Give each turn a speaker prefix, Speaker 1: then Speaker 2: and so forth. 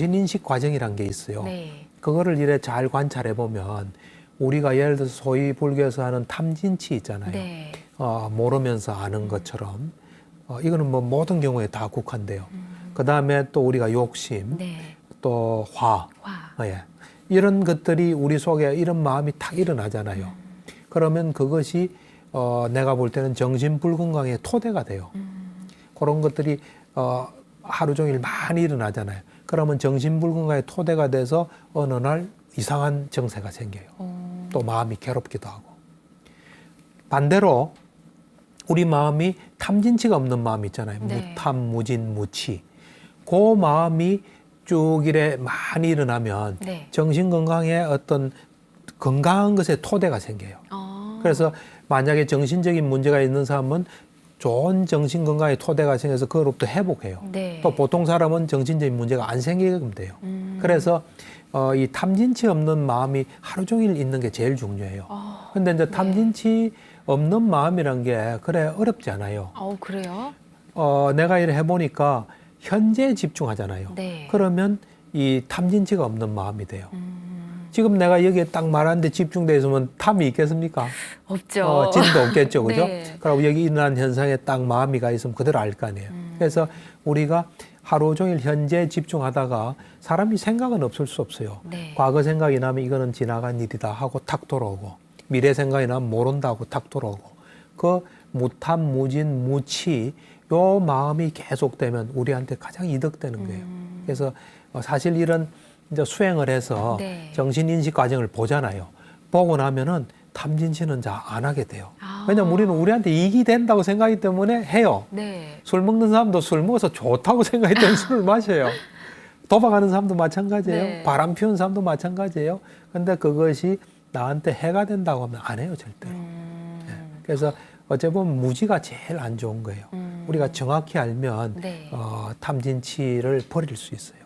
Speaker 1: 정신인식 과정이란 게 있어요.
Speaker 2: 네.
Speaker 1: 그거를 이래 잘 관찰해 보면 우리가 예를 들어서 소위 불교에서 하는 탐진치 있잖아요.
Speaker 2: 네.
Speaker 1: 어, 모르면서 아는 것처럼 어, 이거는 뭐 모든 경우에 다 국한돼요. 그 다음에 또 우리가 욕심,
Speaker 2: 네.
Speaker 1: 또 화,
Speaker 2: 화.
Speaker 1: 어, 예. 이런 것들이 우리 속에 이런 마음이 탁 일어나잖아요. 그러면 그것이 어, 내가 볼 때는 정신 불건강의 토대가 돼요. 그런 것들이 어, 하루 종일 많이 일어나잖아요. 그러면 정신불건강의 토대가 돼서 어느 날 이상한 정세가 생겨요.
Speaker 2: 어.
Speaker 1: 또 마음이 괴롭기도 하고. 반대로 우리 마음이 탐진치가 없는 마음 있잖아요.
Speaker 2: 네.
Speaker 1: 무탐, 무진, 무치. 그 마음이 쭉 이래 많이 일어나면
Speaker 2: 네.
Speaker 1: 정신 건강에 어떤 건강한 것의 토대가 생겨요.
Speaker 2: 어.
Speaker 1: 그래서 만약에 정신적인 문제가 있는 사람은 좋은 정신 건강의 토대가 생겨서 그걸로부터 회복해요.
Speaker 2: 네.
Speaker 1: 또 보통 사람은 정신적인 문제가 안 생기게끔 돼요.
Speaker 2: 음.
Speaker 1: 그래서 어, 이 탐진치 없는 마음이 하루 종일 있는 게 제일 중요해요.
Speaker 2: 어.
Speaker 1: 근데 이제 탐진치 없는 마음이란 게 그래 어렵지 않아요.
Speaker 2: 어, 그래요?
Speaker 1: 어, 내가 이래 해보니까 현재에 집중하잖아요.
Speaker 2: 네.
Speaker 1: 그러면 이 탐진치가 없는 마음이 돼요.
Speaker 2: 음.
Speaker 1: 지금 내가 여기에 딱 말하는데 집중돼 있으면 탐이 있겠습니까?
Speaker 2: 없죠.
Speaker 1: 어, 진도 없겠죠, 그죠?
Speaker 2: 네.
Speaker 1: 그럼 여기 일어난 현상에 딱 마음이 가 있으면 그대로 알 거 아니에요.
Speaker 2: 음.
Speaker 1: 그래서 우리가 하루 종일 현재 집중하다가 사람이 생각은 없을 수 없어요.
Speaker 2: 네.
Speaker 1: 과거 생각이 나면 이거는 지나간 일이다 하고 탁 돌아오고 미래 생각이 나면 모른다 하고 탁 돌아오고 그 무탐 무진 무치 요 마음이 계속되면 우리한테 가장 이득되는 거예요.
Speaker 2: 음.
Speaker 1: 그래서 어, 사실 이런 이제 수행을 해서
Speaker 2: 네.
Speaker 1: 정신인식 과정을 보잖아요. 보고 나면은 탐진치는 잘 안 하게 돼요.
Speaker 2: 아.
Speaker 1: 왜냐면 우리는 우리한테 이익이 된다고 생각하기 때문에 해요.
Speaker 2: 네.
Speaker 1: 술 먹는 사람도 술 먹어서 좋다고 생각하기 때문에 술을 마셔요. 도박하는 사람도 마찬가지예요.
Speaker 2: 네.
Speaker 1: 바람 피우는 사람도 마찬가지예요. 근데 그것이 나한테 해가 된다고 하면 안 해요, 절대로.
Speaker 2: 음.
Speaker 1: 그래서 어째 보면 무지가 제일 안 좋은 거예요.
Speaker 2: 음.
Speaker 1: 우리가 정확히 알면
Speaker 2: 네.
Speaker 1: 어, 탐진치를 버릴 수 있어요.